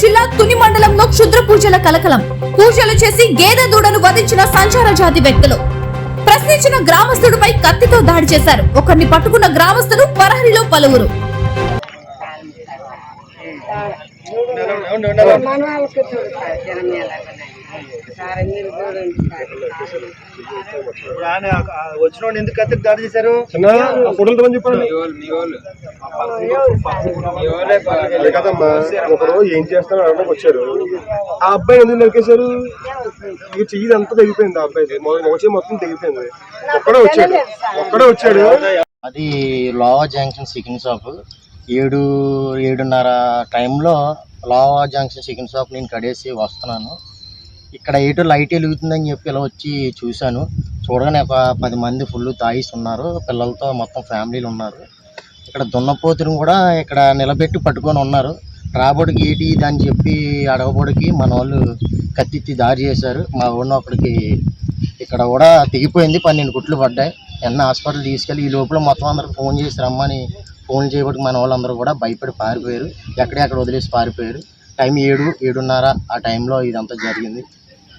తుని మండలంలో క్షుద్ర పూజల కలకలం పూజలు చేసి గేదె దూడను వధించిన సంచార జాతి వ్యక్తులు ప్రశ్నించిన గ్రామస్తుడిపై కత్తితో దాడి చేశారు ఒకరిని పట్టుకున్న గ్రామస్తులు పరహరిలో పలువురు మన ఇప్పుడు ఆయన వచ్చిన వాడిని ఎందుకు కత్తికి దాడి చేశారు? ఫోటోలు అని చెప్పండి. అదే కదమ్మా ఒకరు ఏం చేస్తారో అడగడానికి వచ్చారు. ఆ అబ్బాయి ఎందుకు నరికేశారు? ఇక చెయ్యి అంతా తెగిపోయింది ఆ అబ్బాయి మొగచి మొత్తం తెగిపోయింది. ఒక్కడే వచ్చాడు. ఒక్కడే వచ్చాడు. అది లోవా జంక్షన్ చికెన్ షాప్. ఏడు ఏడున్నర టైంలో లోవా జంక్షన్ చికెన్ షాప్ నేను కడేసి వస్తున్నాను. ఇక్కడ ఏటో లైట్ వెలుగుతుందని చెప్పి ఇలా వచ్చి చూశాను. చూడగానే ఒక పది మంది ఫుల్ తాయిస్ ఉన్నారు. పిల్లలతో మొత్తం ఫ్యామిలీలు ఉన్నారు. ఇక్కడ దున్నపోతుని కూడా ఇక్కడ నిలబెట్టి పట్టుకొని ఉన్నారు. రాబడికి ఏటి ఇది అని చెప్పి అడగబడికి మన వాళ్ళు కత్తిత్తి దారి చేశారు. మా ఊళ్ళో ఒకడికి ఇక్కడ కూడా తెగిపోయింది. పన్నెండు గుట్లు పడ్డాయి. ఎన్న హాస్పిటల్ తీసుకెళ్ళి ఈ లోపల మొత్తం అందరికి ఫోన్ చేసి రమ్మని ఫోన్ చేయబట్టి మన వాళ్ళందరూ కూడా భయపడి పారిపోయారు. ఎక్కడెక్కడ వదిలేసి పారిపోయారు. టైం ఏడు ఏడున్నర ఆ టైంలో ఇదంతా జరిగింది.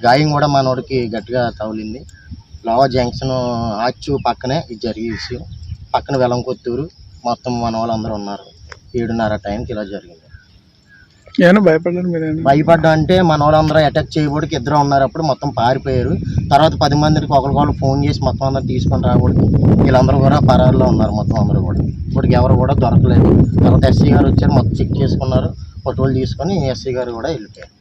గాయం కూడా మనోడికి గట్టిగా తగిలింది. లావా జంక్షన్ ఆచు పక్కనే ఇది జరిగే విషయం. పక్కన వెలంకొత్తూరు. మొత్తం మన వాళ్ళందరూ ఉన్నారు. ఏడున్నర టైంకి ఇలా జరిగింది. భయపడ్డా అంటే మన వాళ్ళందరూ అటాక్ చేయబడికి ఇద్దరు ఉన్నారు అప్పుడు మొత్తం పారిపోయారు. తర్వాత పది మందికి ఒకరికొకరు ఫోన్ చేసి మొత్తం అందరూ తీసుకొని రాబడికి వీళ్ళందరూ కూడా పరారులో ఉన్నారు మొత్తం అందరూ కూడా. ఇప్పటికి ఎవరు కూడా దొరకలేదు. తర్వాత ఎస్సీ గారు వచ్చారు మొత్తం చెక్ చేసుకున్నారు. ఫోటోలు తీసుకొని ఎస్సీ గారు కూడా వెళ్ళిపోయారు.